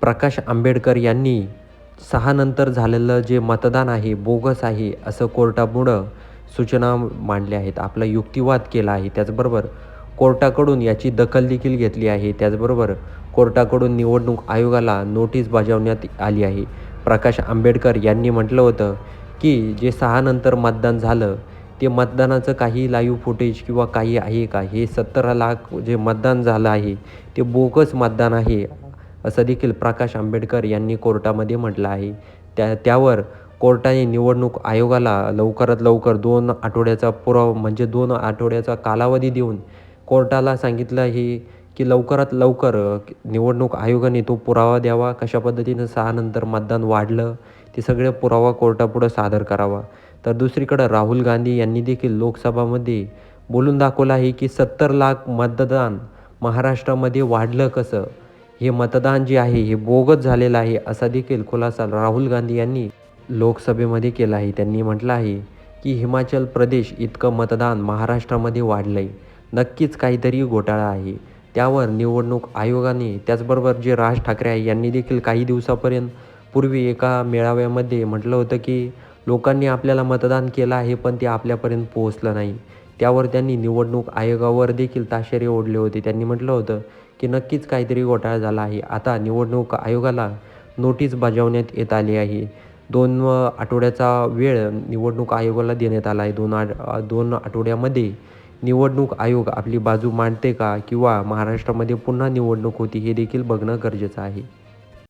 प्रकाश आंबेडकर यांनी सहानंतर झालेलं जे मतदान आहे बोगस आहे असं कोर्टापुढं सूचना मांडल्या आहेत. आपला युक्तिवाद केला आहे. त्याचबरोबर कोर्टाकडून याची दखल देखील घेतली आहे. त्याचबरोबर कोर्टाकडून निवडणूक आयोगाला नोटीस बजावण्यात आली आहे. प्रकाश आंबेडकर यांनी म्हटलं होतं की जे सहानंतर मतदान झालं ते मतदानाचं काही लाईव्ह फुटेज किंवा काही आहे का? हे सत्तर लाख जे मतदान झालं आहे ते बोगस मतदान आहे. असं देखील प्रकाश आंबेडकर यांनी कोर्टामध्ये म्हटलं आहे. त्या त्यावर कोर्टाने निवडणूक आयोगाला लवकरात लवकर दोन आठवड्याचा पुरावा म्हणजे दोन आठवड्याचा कालावधी देऊन कोर्टाला सांगितलं आहे की लवकरात लवकर निवडणूक आयोगाने तो पुरावा द्यावा. कशा पद्धतीनं सहा नंतर मतदान वाढलं ते सगळे पुरावा कोर्टापुढं सादर करावा. तर दुसरीकडं राहुल गांधी यांनी देखील लोकसभामध्ये बोलून दाखवलं आहे की सत्तर लाख मतदान महाराष्ट्रामध्ये वाढलं कसं? हे मतदान जे आहे हे बोगत झालेलं आहे असा देखील खुलासा राहुल गांधी यांनी लोकसभेमध्ये केला आहे. त्यांनी म्हटलं आहे की हिमाचल प्रदेश इतकं मतदान महाराष्ट्रामध्ये वाढलं आहे नक्कीच काहीतरी घोटाळा आहे. त्यावर निवडणूक आयोगाने त्याचबरोबर जे राज ठाकरे आहे यांनी देखील काही दिवसापर्यंत पूर्वी एका मेळाव्यामध्ये म्हटलं होतं की लोकांनी आपल्याला मतदान केलं आहे पण ते आपल्यापर्यंत पोहोचलं नाही. त्यावर त्यांनी निवडणूक आयोगावर देखील ताशेरे ओढले होते. त्यांनी म्हटलं होतं की नक्कीच काहीतरी घोटाळा झाला आहे. आता निवडणूक आयोगाला नोटीस बजावण्यात येत आली आहे. दोन आठवड्याचा वेळ निवडणूक आयोगाला देण्यात आला आहे. दोन आठ दोन आठवड्यामध्ये निवडणूक आयोग आपली बाजू मांडते का? किंवा महाराष्ट्रामध्ये पुन्हा निवडणूक होती हे देखील बघणं गरजेचं आहे.